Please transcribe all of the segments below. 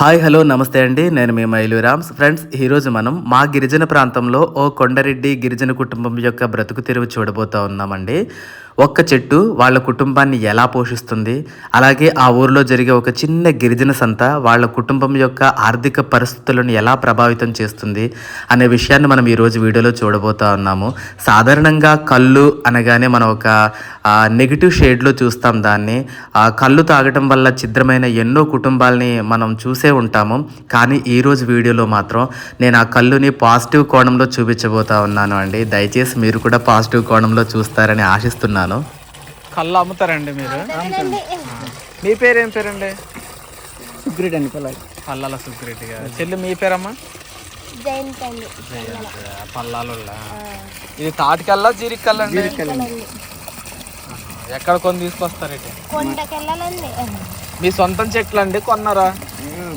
Hi hello నమస్తే అండి. నేను మీ మైలురామ్స్. ఫ్రెండ్స్ ఈరోజు మనం మా గిరిజన ప్రాంతంలో ఓ కొండరెడ్డి గిరిజన కుటుంబం యొక్క బ్రతుకు తెరువు చూడబోతా ఉన్నామండి. ఒక్క చెట్టు వాళ్ళ కుటుంబాన్ని ఎలా పోషిస్తుంది? అలాగే ఆ ఊరిలో జరిగే ఒక చిన్న గిరిజన సంత వాళ్ళ కుటుంబం యొక్క ఆర్థిక పరిస్థితులను ఎలా ప్రభావితం చేస్తుంది అనే విషయాన్ని మనం ఈరోజు వీడియోలో చూడబోతా ఉన్నాము. సాధారణంగా కళ్ళు అనగానే మనం ఒక నెగిటివ్ షేడ్లో చూస్తాం దాన్ని. ఆ కళ్ళు తాగటం వల్ల ఛిద్రమైన ఎన్నో కుటుంబాలని మనం చూసే ఉంటాము. కానీ ఈరోజు వీడియోలో మాత్రం నేను ఆ కళ్ళుని పాజిటివ్ కోణంలో చూపించబోతా ఉన్నాను అండి. దయచేసి మీరు కూడా పాజిటివ్ కోణంలో చూస్తారని ఆశిస్తున్నాను. కళ్ళు అమ్ముతారండి మీరు? మీ పేరు ఏం పేరండి? సుగ్రీడ్ అండి పిల్లలు. పల్లాల సుగ్రెడ్డి గారు. చెల్లి మీ పేరమ్మా? పల్లాల ఇది తాటికల్లా జీరికల్లా అండి ఎక్కడ కొని తీసుకొస్తారు మీ సొంతం చెట్లు అండి కొన్నారా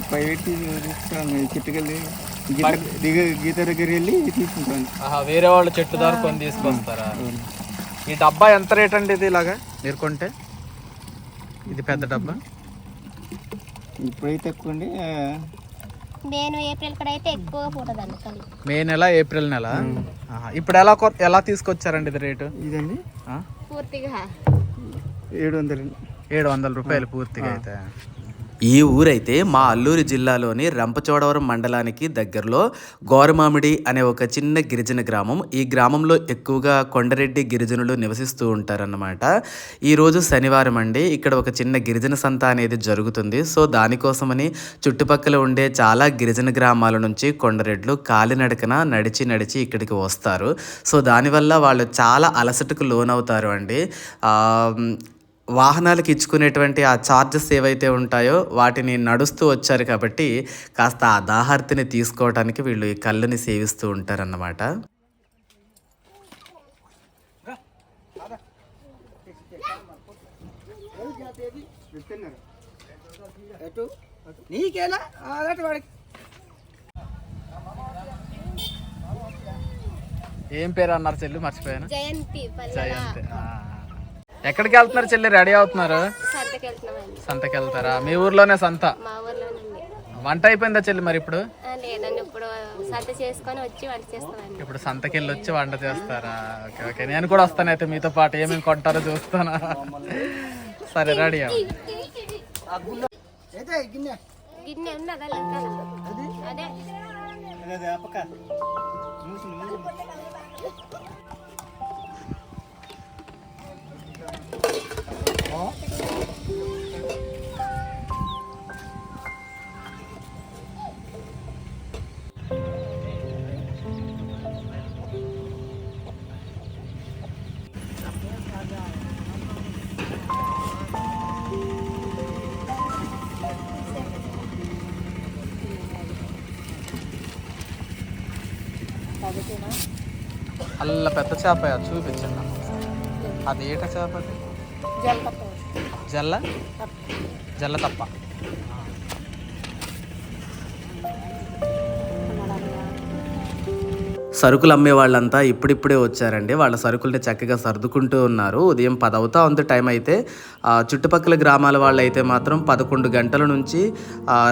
ప్రైవేట్ చెట్టుకెళ్ళి గీత దిగ గీత దగ్గర వెళ్ళి తీసుకుంటాను. ఆహా, వేరే వాళ్ళ చెట్టు ద్వారా కొని తీసుకొస్తారా? ఈ డబ్బా ఎంత రేట్ అండి ఇది ఇలాగా? మీరు కొంటే ఇది పెద్ద డబ్బా. ఇప్పుడైతే ఎక్కువ అండి నేను ఏప్రిల్ కూడా అయితే ఎక్కువ పోతుందండి కళ్ళు మే నెల ఏప్రిల్ నెల. ఆహా, ఇప్పుడు ఎలా కొ- ఎలా తీసుకొచ్చారండి ఇది రేటు? ఇదండి? పూర్తిగా. ఏడు వందలు. ఏడు వందల రూపాయలు పూర్తిగా అయితే. ఈ ఊరైతే మా అల్లూరి జిల్లాలోని రంపచోడవరం మండలానికి దగ్గరలో గోరమామిడి అనే ఒక చిన్న గిరిజన గ్రామం. ఈ గ్రామంలో ఎక్కువగా కొండరెడ్డి గిరిజనులు నివసిస్తూ ఉంటారన్నమాట. ఈరోజు శనివారం అండి. ఇక్కడ ఒక చిన్న గిరిజన సంత అనేది జరుగుతుంది. సో దానికోసమని చుట్టుపక్కల ఉండే చాలా గిరిజన గ్రామాల నుంచి కొండరెడ్లు కాలినడకన నడిచి నడిచి ఇక్కడికి వస్తారు. సో దానివల్ల వాళ్ళు చాలా అలసటకు లోనవుతారు అండి. వాహనాలకు ఇచ్చుకునేటువంటి ఆ చార్జెస్ ఏవైతే ఉంటాయో వాటిని నడుస్తూ వచ్చారు కాబట్టి కాస్త ఆ దాహార్తిని తీసుకోవడానికి వీళ్ళు ఈ కళ్ళుని సేవిస్తూ ఉంటారన్నమాట. నీకేలా? అలాంటి వాడికి. ఏం పేరు అన్నారు చెల్లి? మర్చిపోయాను. జయంతి జయంతి ఆ. ఎక్కడికి వెళ్తున్నారు చెల్లి? రెడీ అవుతున్నారు? సంతకి వెళ్తారా మీ ఊర్లోనే సంత? వంట అయిపోయిందా చెల్లి మరి ఇప్పుడు? ఇప్పుడు సంతకి వెళ్ళి వచ్చి వంట చేస్తారా? Okay okay. నేను కూడా వస్తాను అయితే మీతో పాటు. ఏమేమి కొంటారో చూస్తానా. సరే రెడీ అవ్వండి అల్ల పెద్ద చేప చూపించండి. అది ఏట చేప అది? జలపత్రం జల్ల? జల్ల తప్ప. సరుకులు అమ్మే వాళ్ళంతా ఇప్పుడిప్పుడే వచ్చారండి. వాళ్ళ సరుకుల్ని చక్కగా సర్దుకుంటూ ఉన్నారు. ఉదయం పదవుతా ఉంది టైం అయితే. చుట్టుపక్కల గ్రామాల వాళ్ళు అయితే మాత్రం పదకొండు గంటల నుంచి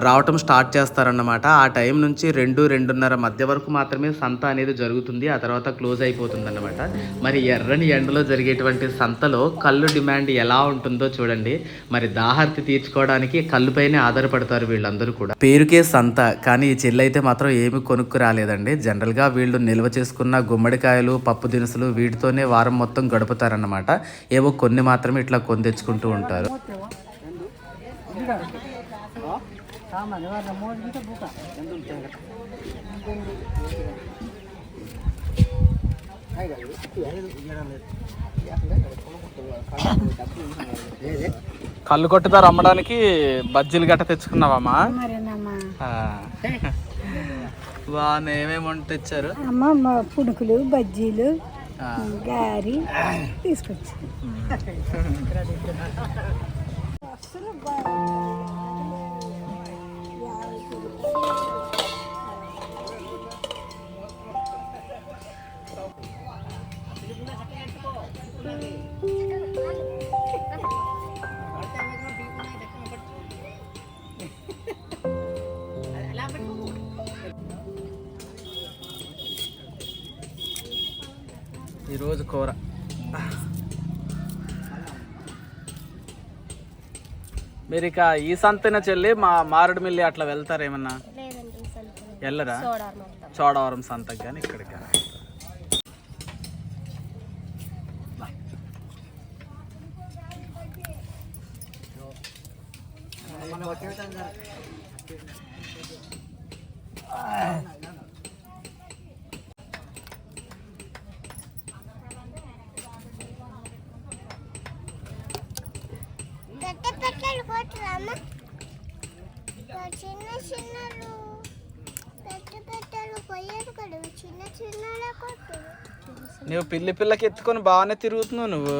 రావటం స్టార్ట్ చేస్తారన్నమాట. ఆ టైం నుంచి రెండు రెండున్నర మధ్య వరకు మాత్రమే సంత అనేది జరుగుతుంది. ఆ తర్వాత క్లోజ్ అయిపోతుంది అన్నమాట మరి ఎర్రని ఎండలో జరిగేటువంటి సంతలో కళ్ళు డిమాండ్ ఎలా ఉంటుందో చూడండి. మరి దాహర్తి తీర్చుకోవడానికి కళ్ళుపైనే ఆధారపడతారు వీళ్ళందరూ కూడా. పేరుకే సంత కానీ ఈ చెల్లి అయితే మాత్రం ఏమి కొనుక్కు రాలేదండి. జనరల్గా వీళ్ళు నిల్వ చేసుకున్న గుమ్మడికాయలు పప్పు దినుసులు వీటితోనే వారం మొత్తం గడుపుతారన్నమాట. ఏవో కొన్ని మాత్రమే ఇట్లా కొని తెచ్చుకుంటూ ఉంటారు. కళ్ళు కొట్టుదారు అమ్మడానికి బజ్జీలు గట్ట తెచ్చుకున్నావమ్మా వాన ఏమేమి వంట తెచ్చారు అమ్మ పుణుకులు బజ్జీలు గారి తీసుకొచ్చి Thank you. కూర. మీరు ఇక ఈ సంతన చెల్లి మా మారేడుమిల్లి అట్లా వెళ్తారు ఏమన్నా. వెళ్ళరా? చోడవరం సంతకి కానీ ఇక్కడికి కానీ పెట్టలు కొట్టురామా చిన్న చిన్నలు పెద్ద పెట్టలు కొయ్యరు కదా చిన్న చిన్నలే కొట్టు నువ్వు పిల్లి పిల్లకి ఎత్తుకొని బాగానే తిరుగుతున్నావు నువ్వు.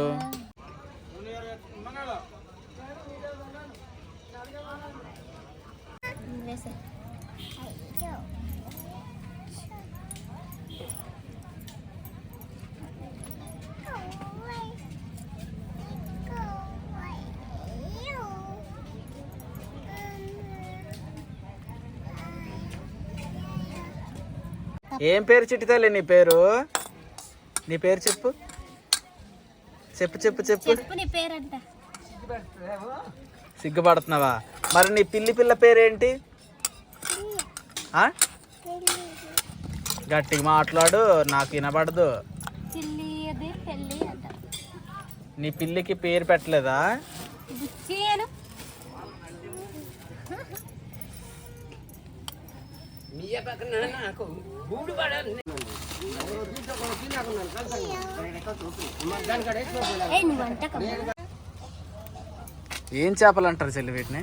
ఏం పేరు చిట్టితల్లి నీ పేరు? నీ పేరు చెప్పు. చెప్పు చెప్పు చెప్పు. చెప్పు నీ పేరంట సిగ్గుపడుతున్నావా? మరి నీ పిల్లి పిల్ల పేరేంటి? ఆ? గట్టిగా మాట్లాడు నాకు అంట నీ పిల్లికి పేరు పెట్టలేదా? వంటకమ్మా. ఏం చేపలు అంటారు చెల్లి వీటిని?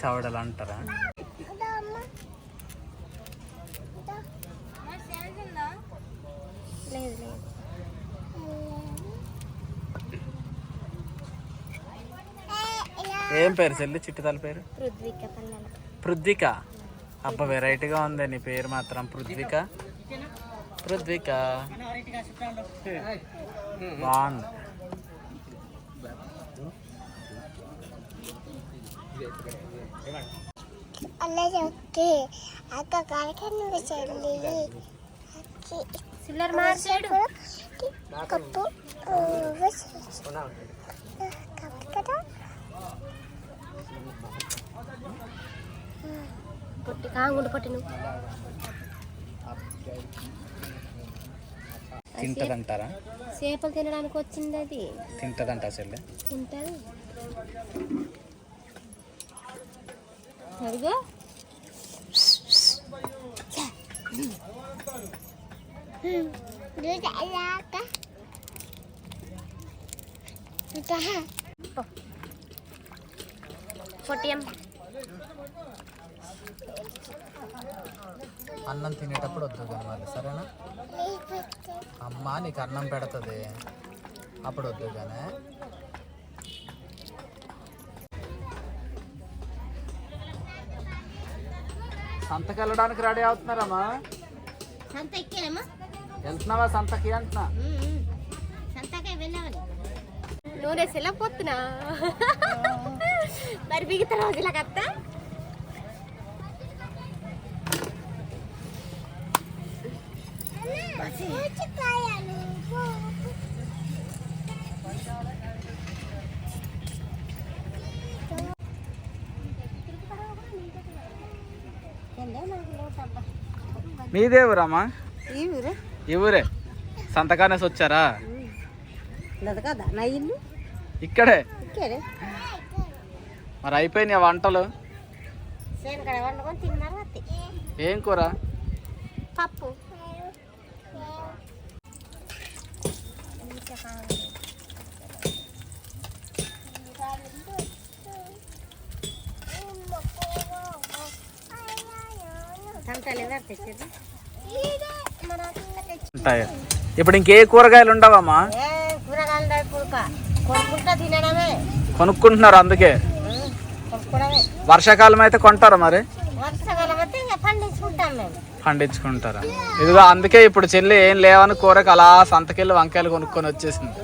చవడలు అంటారా. ఏం పేరు చెల్లి? చిట్టితల పేరు? పృథ్విక అబ్బా వెరైటీగా ఉంది నీ పేరు మాత్రం పృథ్విక. పృథ్విక బాగుంది అలా చెప్తే అక్క కాలకన్ను చెల్లి సిల్లర్ మార్చాడు కప్పు కదా పొట్టి కాంగుండు పొట్టి నువ్వు తింటదంటారా? చేపలు తినడానికి వచ్చింది అది తింటదంట చెల్లి తింటారు అదిగో. పొట్టియం. అన్నం తినేటప్పుడు వద్దు కానీ సరేనా? అమ్మ నీకు అన్నం పెడుతుంది. అప్పుడు వద్దు కానీ సంతకి వెళ్ళడానికి రెడీ అవుతున్నారమ్మా? వెళ్తున్నావా సంతకి అంటున్నా? నూనె సెలపోతున్నా మరి మిగతా రోజులకు అత్త మీదే ఊరమ్మా ఈ ఊరే. సంతకానేసి వచ్చారా? ఇక్కడే? మరి అయిపోయినాయి వంటలు? ఏం కూర పప్పు సంతలు ఎవరు తెచ్చేది ఉంటాయి. ఇప్పుడు ఇంకే కూరగాయలు ఉండవమ్మా? ఏ కూరగాయలు పుడక కొనుక్కుంటా తినడమే. కొనుక్కుంటున్నారు అందుకే. వర్షాకాలం అయితే కొంటారా మరి? వర్షాకాలం అయితే ఇంకా పండించుకుంటాం మేము. పండించుకుంటారా? ఇదిగో అందుకే ఇప్పుడు చెల్లి ఏం లేవని కూరకు అలా సంతకెళ్ళి వంకాయలు కొనుక్కొని వచ్చేసింది.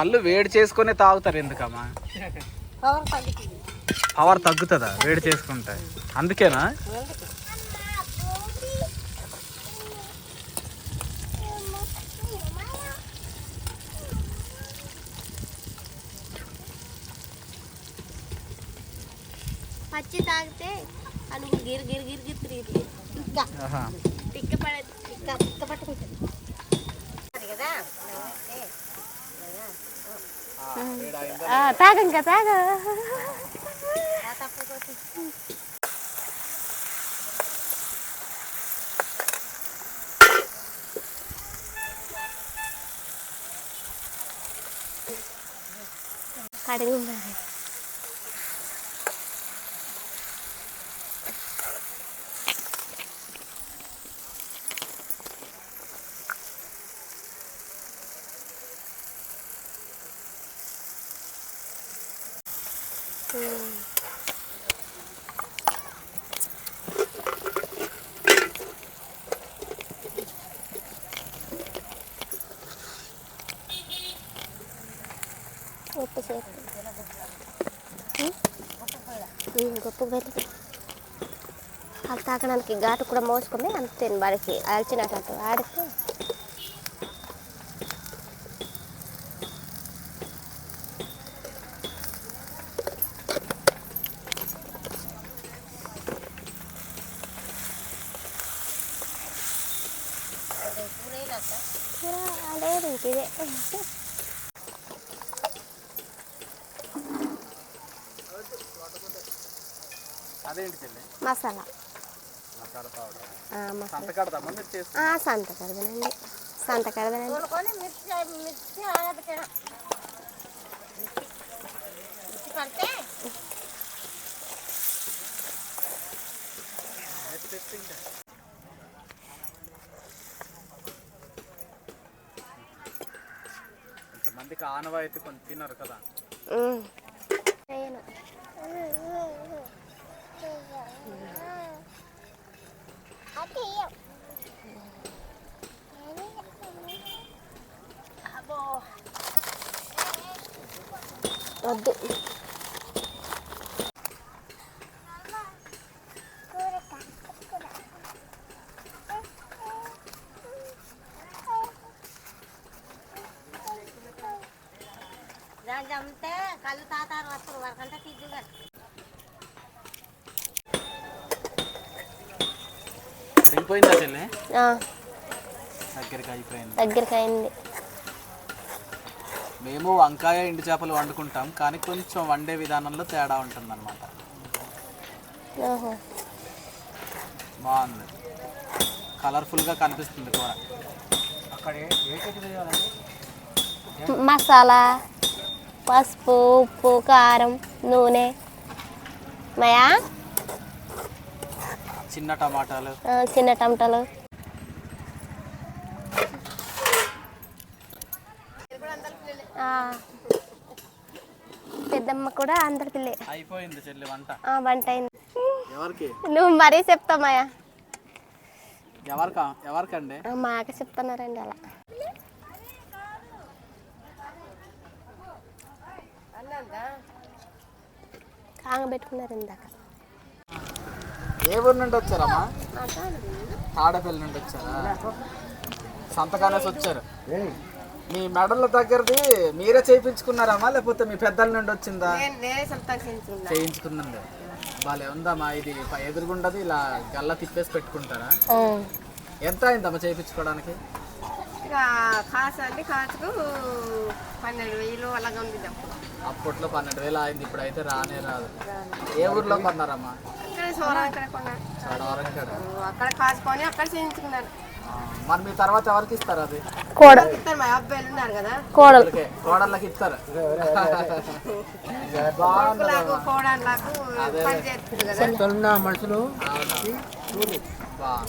కళ్ళు వేడి చేసుకునే తాగుతారు ఎందుకమ్మా? పవర్ తగ్గుతుంది. వేడి చేసుకుంటే. అందుకేనా? పచ్చి తాగితే అనుకు గిరి గిరి గిరి గిరి తిరిగి తిక్క పట్టుకుంటుంది అది కదా తాగ ఇంకా తాగ ఆ తప్పుకోసం కడిగి పువ్వులు. అది తాకడానికి ఘాటు కూడా మోసుకొని అంతే వాడికి అలచినట్టు ఆడితే లేదు ఇంక ఇదే అదేంటి చెల్లి మసాలా మసాలా పౌడర్ ఆ, మసాలా సంత కడదామా మీరు చేసి ఆ, సంత కడదనండి సంత కడదనండి తోలుకొని మిర్చి మిర్చి ఆడబెట్టడం మిర్చి పడితే కొంతమందికి ఆనవాయితీ కొంచెం తినరు కదా ఉమ్. వద్దు. చంపితే కళ్ళు తాతారు వస్తారు వరకంటే తిద్దుగా ఉడికిపోయిందా చెల్లి? ఆ, దగ్గరికి అయిపోయింది. దగ్గరికి అయింది. మేము వంకాయ ఎండు చేపలు వండుకుంటాం కానీ కొంచెం వండే విధానంలో తేడా ఉంటుంది అనమాట బాగుంది. కలర్ఫుల్గా కనిపిస్తుంది కూర. మసాలా పసుపు ఉప్పు కారం నూనె. మయా చిన్న టమాటాలు. చిన్న టమాటాలు ఆ, పెద్దమ్మ కూడా అందరి పిల్లే అయిపోయింది చెల్లి వంట. ఆ, వంట అయింది. ఎవరికి? నువ్వు మరీ చెప్తామయ్యా ఎవరికా? ఎవరికండి? మాక చెప్తున్నారండి అలా. కాంగ పెట్టుకున్నారు ఇందాక. ఏ ఊరు నుండి వచ్చారమ్మా? తాడపల్లి నుండి వచ్చారా? సంతకానేసి వచ్చారు. మీ మెడల దగ్గరది మీరే చేయించుకున్నారమ్మా లేకపోతే మీ పెద్దల నుండి వచ్చిందా? నేనే సొంతం చేయించుకున్నా. చేయించుకున్నది. బాలే ఉందమ్మా ఇది ఎదురుగుండదు ఇలా గల్ల తిప్పేసి పెట్టుకుంటారా? ఎంత అయిందమ్మా చేయించుకోవడానికి? కాసు అండి కాసుకు పన్నెండు వేలు అలాగా ఉంది అప్పట్లో పన్నెండు వేలు అయింది ఇప్పుడైతే రానే రాదు. ఏ ఊర్లో కొన్నారమ్మా? అక్కడ కాసుకొని అక్కడ చేయించుకున్నాను. ఆ మరి మీ తర్వాత ఎవరికి ఇస్తారు అది? కోడ ఇస్తారు? మా అబ్బాయిలు ఉన్నారు కదా. కోడలు. ఓకే కోడళ్ళకి ఇస్తారు. కదా. మనుషులు. అవునా.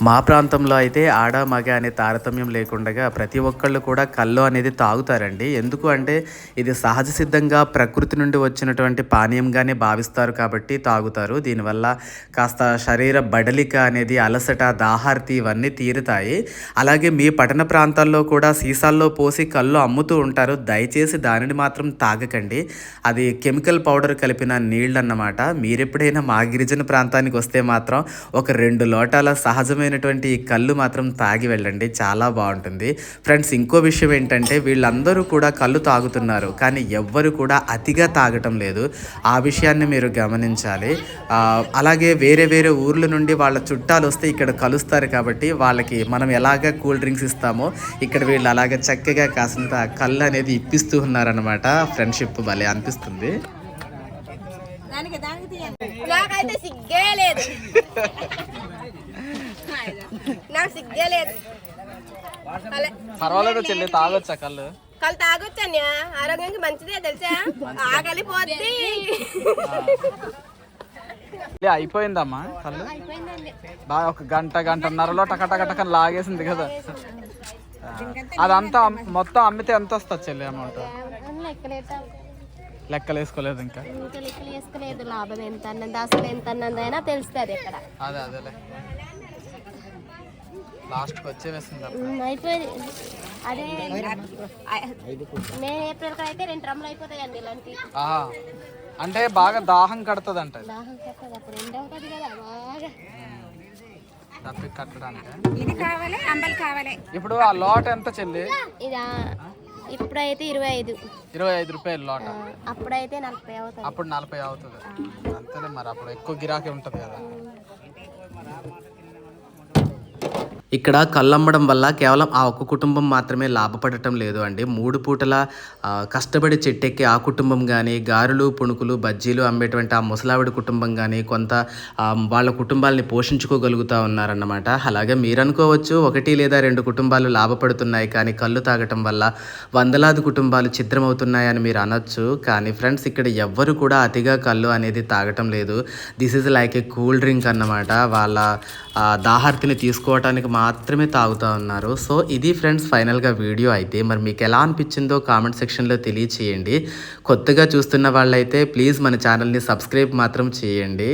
మా ప్రాంతంలో అయితే ఆడ మగ అనే తారతమ్యం లేకుండా ప్రతి ఒక్కళ్ళు కూడా కళ్ళు అనేది తాగుతారండి. ఎందుకు అంటే ఇది సహజ సిద్ధంగా ప్రకృతి నుండి వచ్చినటువంటి పానీయంగానే భావిస్తారు కాబట్టి తాగుతారు. దీనివల్ల కాస్త శరీర బడలిక అనేది అలసట దాహార్తి ఇవన్నీ తీరుతాయి. అలాగే మీ పట్టణ ప్రాంతాల్లో కూడా సీసాల్లో పోసి కళ్ళు అమ్ముతూ ఉంటారు. దయచేసి దానిని మాత్రం తాగకండి. అది కెమికల్ పౌడర్ కలిపిన నీళ్ళు అన్నమాట మీరెప్పుడైనా మా గిరిజన ప్రాంతానికి వస్తే మాత్రం ఒక రెండు లోటాల సహజమైనటువంటి కళ్ళు మాత్రం తాగి వెళ్ళండి. చాలా బాగుంటుంది. ఫ్రెండ్స్ ఇంకో విషయం ఏంటంటే వీళ్ళందరూ కూడా కళ్ళు తాగుతున్నారు. కానీ ఎవ్వరు కూడా అతిగా తాగటం లేదు. ఆ విషయాన్ని మీరు గమనించాలి. అలాగే వేరే వేరే ఊర్ల నుండి వాళ్ళ చుట్టాలు వస్తే ఇక్కడ కలుస్తారు కాబట్టి వాళ్ళకి మనం ఎలాగ కూల్ డ్రింక్స్ ఇస్తామో ఇక్కడ వీళ్ళు అలాగ చక్కగా కాసినంత కళ్ళు అనేది ఇప్పిస్తూ ఉన్నారనమాట ఫ్రెండ్షిప్ భలే అనిపిస్తుంది. నాకైతే సిగ్గే లేదు. నాకు సిగ్గే లేదు పర్వాలేదు చెల్లి తాగొచ్చా కళ్ళు? కళ్ళు తాగొచ్చా ఆరోగ్యానికి మంచిదే తెలుసా? ఆకలి పోద్ది. అయిపోయిందమ్మా కళ్ళు? బాగా ఒక గంట గంటన్నరలో టక టక టక లాగేసింది కదా. అదంతా మొత్తం అమ్మితే ఎంత వస్తుంది చెల్లి అమౌంట్ లెక్కలు వేసుకోలేదు ఇంకా? ఇంకా లెక్కలు వేసుకోలేదు లాభం ఎంత అన్నది అసలు ఎంత అన్నదైనా తెలుస్తుంది ఇక్కడ అదే అదేలే. లాస్ట్కి వచ్చే వేసింది ఉమ్, అయిపోయింది. అదే మే ఏప్రిల్ అయితే రెండు డ్రమ్లు అయిపోతాయండి ఇలాంటి. అంటే బాగా దాహం కడుతుంది అంట దాహం కట్టదు అప్పుడు ఎండ ఉంటుంది కదా బాగా. తప్పి కట్టడానికి? ఇది కావాలి అంబలి కావాలి. ఇప్పుడు ఆ లోట ఎంత చెల్లి? ఇదా ఇప్పుడైతే ఇరవై ఐదు ఇరవై ఐదు రూపాయలు లోట. అప్పుడైతే నలభై అవుతుంది. అప్పుడు నలభై అవుతుంది. అంతేలే మరి అప్పుడు ఎక్కువ గిరాకీ ఉంటుంది కదా. ఇక్కడ కళ్ళమ్మడం వల్ల కేవలం ఆ ఒక్క కుటుంబం మాత్రమే లాభపడటం లేదు అండి. మూడు పూటల కష్టపడి చెట్టెక్కి ఆ కుటుంబం కానీ గారెలు పుణుకులు బజ్జీలు అమ్మేటువంటి ఆ ముసలావిడ కుటుంబం కానీ కొంత వాళ్ళ కుటుంబాలని పోషించుకోగలుగుతూ ఉన్నారన్నమాట. అలాగే మీరు అనుకోవచ్చు ఒకటి లేదా రెండు కుటుంబాలు లాభపడుతున్నాయి కానీ కళ్ళు తాగటం వల్ల వందలాది కుటుంబాలు చిత్రమవుతున్నాయని మీరు అనొచ్చు. కానీ ఫ్రెండ్స్ ఇక్కడ ఎవ్వరు కూడా అతిగా కళ్ళు అనేది తాగటం లేదు. This is like a cool drink అన్నమాట. వాళ్ళ దాహార్తిని తీసుకోవటానికి మాత్రమే తాగుతూ ఉన్నారు. సో ఇది ఫ్రెండ్స్ ఫైనల్గా వీడియో అయితే. మరి మీకు ఎలా అనిపించిందో కామెంట్ సెక్షన్లో తెలియచేయండి. కొత్తగా చూస్తున్న వాళ్ళైతే ప్లీజ్ మన ఛానల్ని సబ్స్క్రైబ్ మాత్రం చేయండి.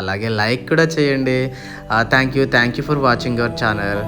అలాగే లైక్ కూడా చేయండి. Thank you thank you for watching our channel.